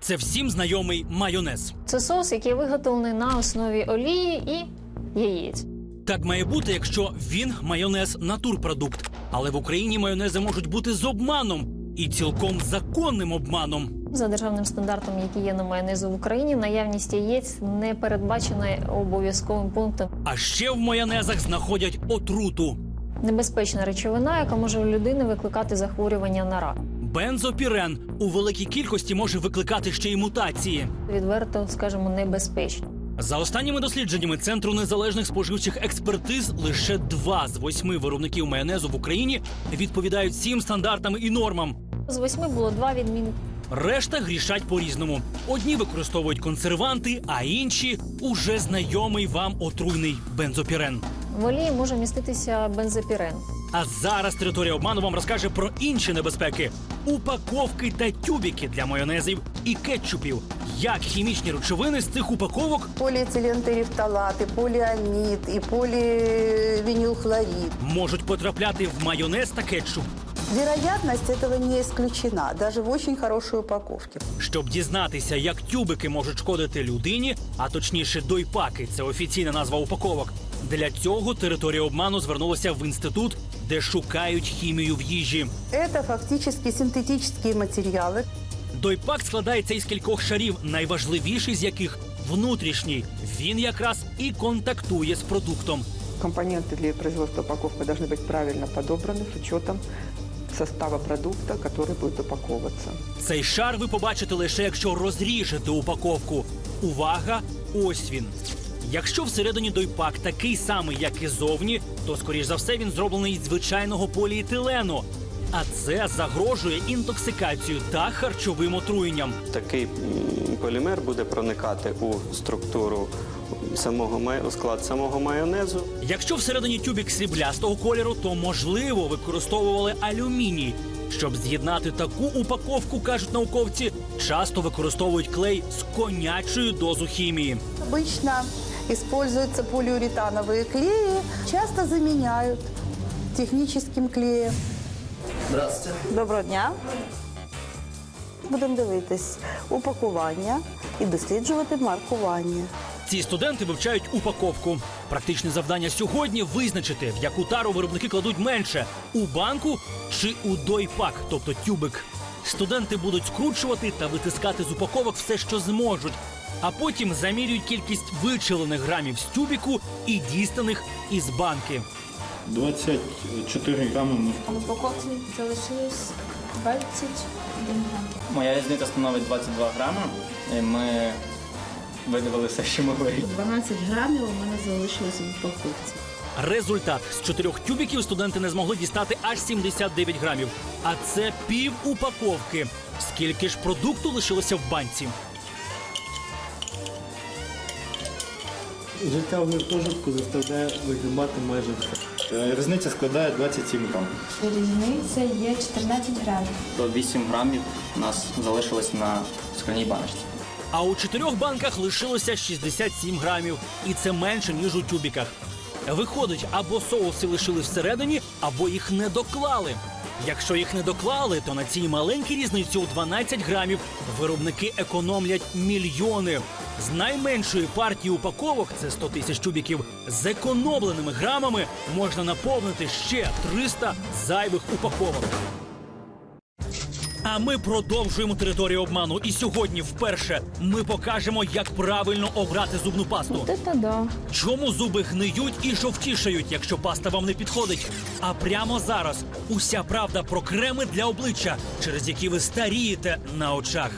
Це всім знайомий майонез. Це соус, який виготовлений на основі олії і яєць. Так має бути, якщо він майонез натурпродукт. Але в Україні майонези можуть бути з обманом і цілком законним обманом. За державним стандартом, який є на майонезу в Україні, наявність яєць не передбачена обов'язковим пунктом. А ще в майонезах знаходять отруту. Небезпечна речовина, яка може у людини викликати захворювання на рак. Бензопірен у великій кількості може викликати ще й мутації. Відверто, скажімо, небезпечно. За останніми дослідженнями Центру незалежних споживчих експертиз лише два з восьми виробників майонезу в Україні відповідають всім стандартам і нормам. З восьми було два відмінки. Решта грішать по-різному. Одні використовують консерванти, а інші уже знайомий вам отруйний бензопірен. В олії може міститися бензопірен. А зараз територія обману вам розкаже про інші небезпеки: упаковки та тюбіки для майонезів і кетчупів. Як хімічні речовини з цих упаковок полиэтилентерефталат, и полиамид, и поливинилхлорид. можуть потрапляти в майонез та кетчуп. Вероятность этого не исключена, даже в очень хорошей упаковке. Щоб дізнатися, як тюбики можуть шкодити людині, а точніше дойпаки це офіційна назва упаковок. Для цього територія обману звернулася в інститут, де шукають хімію в їжі. Это фактически синтетические материалы. Дойпак складається із кількох шарів, найважливіший з яких внутрішній. Він якраз і контактує з продуктом. Компоненты для производства упаковки должны быть правильно подобраны с учетом состава продукта, который будет упаковываться. Цей шар ви побачите лише якщо розріжете упаковку. Увага! Ось він. Якщо всередині дойпак такий самий, як і зовні, то скоріш за все він зроблений із звичайного поліетилену. А це загрожує інтоксикацією та харчовим отруєнням. Такий полімер буде проникати у структуру самого май- у склад самого майонезу. Якщо всередині тюбік сріблястого кольору, то можливо використовували алюміній. Щоб з'єднати таку упаковку, кажуть науковці, часто використовують клей з конячою дозу хімії. Обычно используются полиуретановые клеи, часто заменяют техническим клеем. Доброго дня. Будемо дивитись упакування і досліджувати маркування. Ці студенти вивчають упаковку. Практичне завдання сьогодні визначити, в яку тару виробники кладуть менше у банку чи у дойпак, тобто тюбик. Студенти будуть скручувати та витискати з упаковок все, що зможуть, а потім замірюють кількість вичелених грамів з тюбіку і дістаних із банки. 24 грами А в упаковці залишилось 21 грам. Моя різниця становить 22 грами. І Ми видавили все, що могли. 12 грамів у мене залишилось в упаковці. Результат з чотирьох тюбіків студенти не змогли дістати аж 79 грамів. А це пів упаковки. Скільки ж продукту лишилося в банці? Життя в гуртожитку заставляє вигибати майже все. Е, Різниця складає 27 грам. Різниця є 14 грамів. То 8 грамів у нас залишилось на скляній баночці. А у чотирьох банках лишилося 67 грамів, і це менше ніж у тюбіках. Виходить, або соуси лишили всередині, або їх не доклали. Якщо їх не доклали, то на цій маленькій різниці у 12 грамів виробники економлять мільйони. З найменшої партії упаковок, це 100 тисяч тюбіків, з економленими грамами можна наповнити ще 300 зайвих упаковок. А ми продовжуємо територію обману. І сьогодні вперше ми покажемо, як правильно обрати зубну пасту. Це да. Чому зуби гниють і жовтішають, якщо паста вам не підходить? А прямо зараз уся правда про креми для обличчя, через які ви старієте на очах.